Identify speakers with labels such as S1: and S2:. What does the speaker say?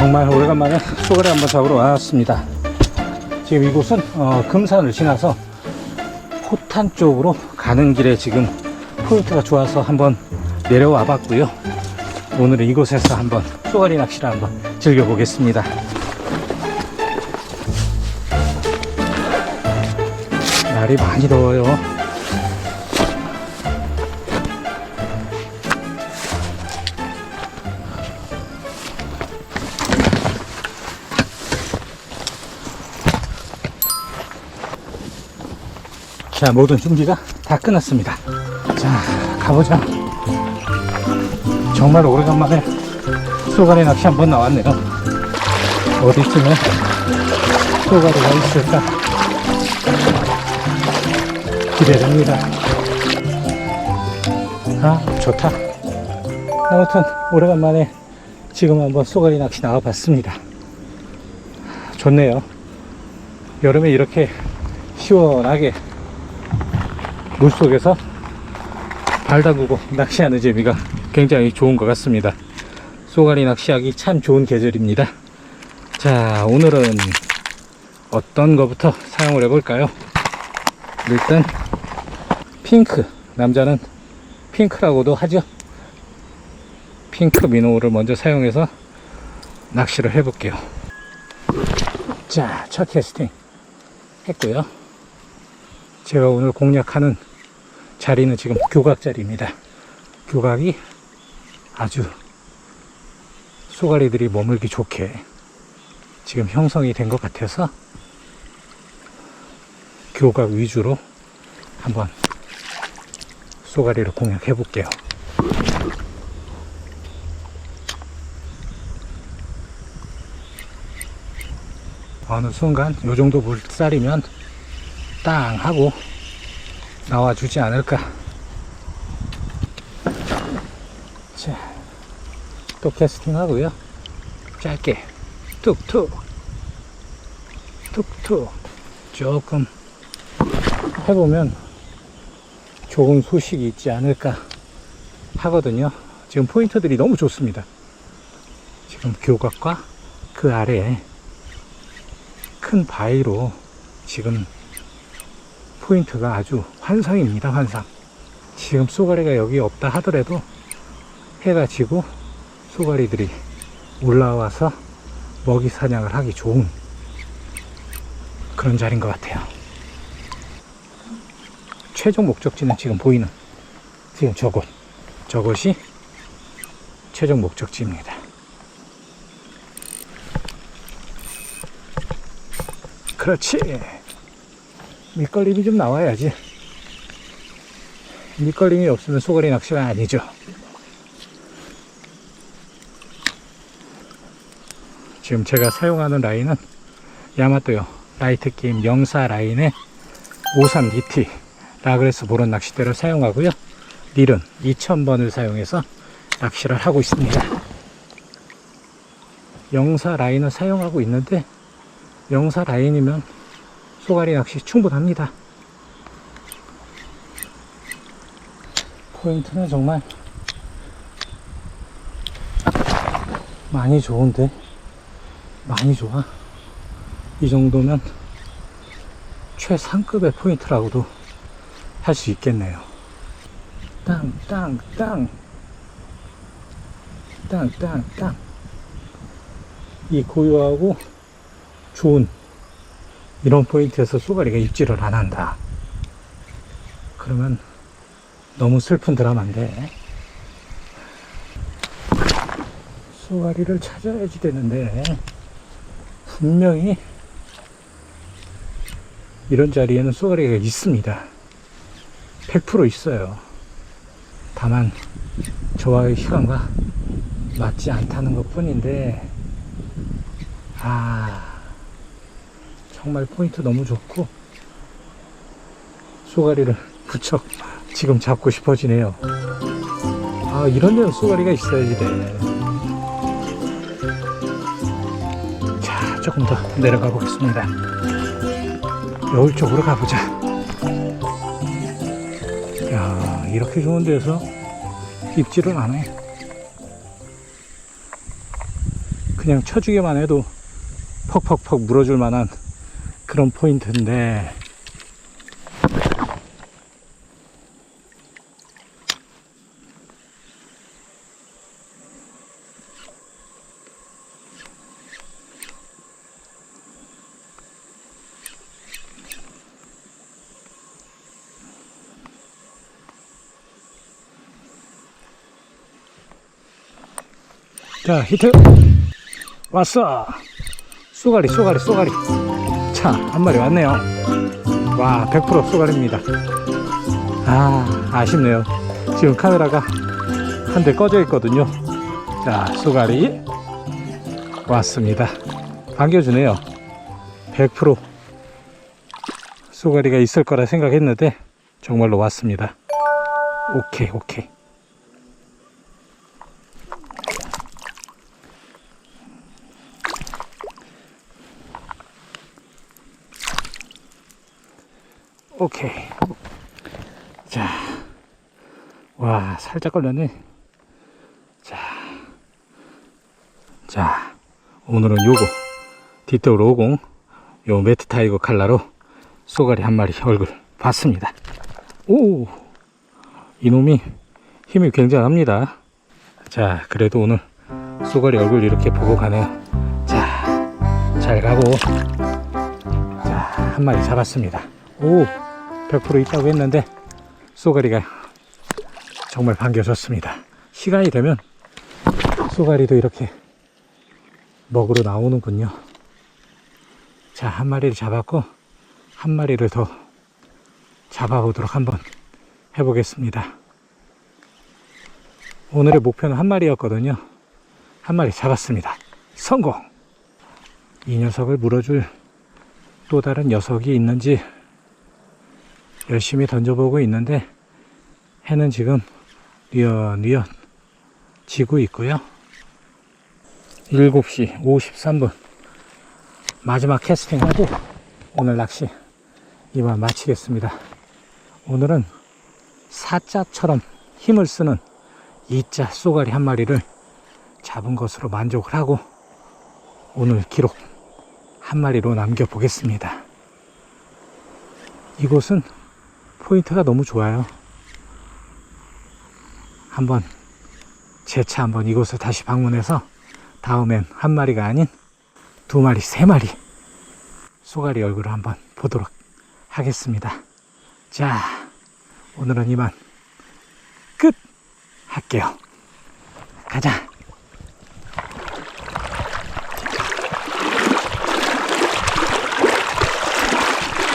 S1: 정말 오래간만에 쏘가리 한번 잡으러 왔습니다. 지금 이곳은 어, 금산을 지나서 포탄 쪽으로 가는 길에 지금 포인트가 좋아서 한번 내려와 봤고요. 오늘은 이곳에서 한번 쏘가리 낚시를 한번 즐겨보겠습니다. 날이 많이 더워요. 자, 모든 준비가 다 끝났습니다. 자, 가보자. 정말 오래간만에 쏘가리 낚시 한번 나왔네요. 어디쯤에 쏘가리가 있을까 기대됩니다. 아, 좋다. 아무튼 오래간만에 지금 한번 쏘가리 낚시 나와봤습니다. 좋네요. 여름에 이렇게 시원하게 물속에서 발 담그고 낚시하는 재미가 굉장히 좋은 것 같습니다. 쏘가리 낚시하기 참 좋은 계절입니다. 자, 오늘은 어떤 거부터 사용을 해볼까요? 일단 핑크, 남자는 핑크라고도 하죠. 핑크 민호를 먼저 사용해서 낚시를 해볼게요. 자, 첫 캐스팅 했고요. 제가 오늘 공략하는 자리는 지금 교각 자리입니다. 교각이 아주 쏘가리들이 머물기 좋게 지금 형성이 된 것 같아서 교각 위주로 한번 쏘가리를 공략해 볼게요. 어느 순간 요 정도 물살이면 땅 하고 나와주지 않을까. 자, 또 캐스팅 하고요. 짧게 툭툭 툭툭 조금 해보면 좋은 소식이 있지 않을까 하거든요. 지금 포인트들이 너무 좋습니다. 지금 교각과 그 아래에 큰 바위로 지금 포인트가 아주 환상입니다, 환상. 지금 쏘가리가 여기 없다 하더라도 해가 지고 쏘가리들이 올라와서 먹이 사냥을 하기 좋은 그런 자리인 것 같아요. 최종 목적지는 지금 보이는 지금 저곳. 저것이 최종 목적지입니다. 그렇지. 밑걸림이 좀 나와야지. 밑걸림이 없으면 소가리 낚시가 아니죠. 지금 제가 사용하는 라인은 야마토요. 라이트 게임 영사 라인의 53 DT 라그레스 보론 낚싯대를 사용하고요. 릴은 2000번을 사용해서 낚시를 하고 있습니다. 영사 라인을 사용하고 있는데 영사 라인이면 쏘가리 낚시 충분합니다. 포인트는 정말 많이 좋은데 많이 좋아. 이 정도면 최상급의 포인트라고도 할 수 있겠네요. 땅, 땅, 땅. 땅, 땅, 땅. 이 고요하고 좋은 이런 포인트에서 쏘가리가 입질을 안 한다. 그러면 너무 슬픈 드라마인데. 쏘가리를 찾아야지 되는데, 분명히 이런 자리에는 쏘가리가 있습니다. 100% 있어요. 다만, 저와의 시간과 맞지 않다는 것 뿐인데, 아, 정말 포인트 너무 좋고 쏘가리를 부쩍 지금 잡고 싶어지네요. 아 이런 데는 쏘가리가 있어야지 돼. 자 조금 더 내려가 보겠습니다. 여울 쪽으로 가보자. 야 이렇게 좋은 데서 입질은 안 해. 그냥 쳐주기만 해도 퍽퍽퍽 물어줄 만한 그런 포인트인데 자 히트. 왔어. 쏘가리 쏘가리 쏘가리. 자 한 마리 왔네요. 와 100% 쏘가리입니다. 아 아쉽네요. 지금 카메라가 한 대 꺼져 있거든요. 자 쏘가리. 왔습니다. 반겨주네요. 100% 쏘가리가 있을 거라 생각했는데 정말로 왔습니다. 오케이 오케이 오케이. 자, 와, 살짝 걸렸네. 자, 자, 오늘은 요거, 뒷돌 50, 요 매트 타이거 칼라로 쏘가리 한 마리 얼굴 봤습니다. 오, 이놈이 힘이 굉장합니다. 자, 그래도 오늘 쏘가리 얼굴 이렇게 보고 가네요. 자, 잘 가고, 자, 한 마리 잡았습니다. 오, 100% 있다고 했는데 쏘가리가 정말 반겨졌습니다. 시간이 되면 쏘가리도 이렇게 먹으러 나오는군요. 자, 한 마리를 잡았고 한 마리를 더 잡아보도록 한번 해보겠습니다. 오늘의 목표는 한 마리였거든요. 한 마리 잡았습니다. 성공! 이 녀석을 물어줄 또 다른 녀석이 있는지 열심히 던져보고 있는데 해는 지금 뉘엿뉘엿 지고 있고요. 7시 53분 마지막 캐스팅하고 오늘 낚시 이만 마치겠습니다. 오늘은 사자처럼 힘을 쓰는 이자 쏘가리 한 마리를 잡은 것으로 만족을 하고 오늘 기록 한 마리로 남겨보겠습니다. 이곳은 포인트가 너무 좋아요. 한번 재차 한번 이곳을 다시 방문해서 다음엔 한 마리가 아닌 두 마리, 세 마리 쏘가리 얼굴을 한번 보도록 하겠습니다. 자, 오늘은 이만 끝 할게요. 가자.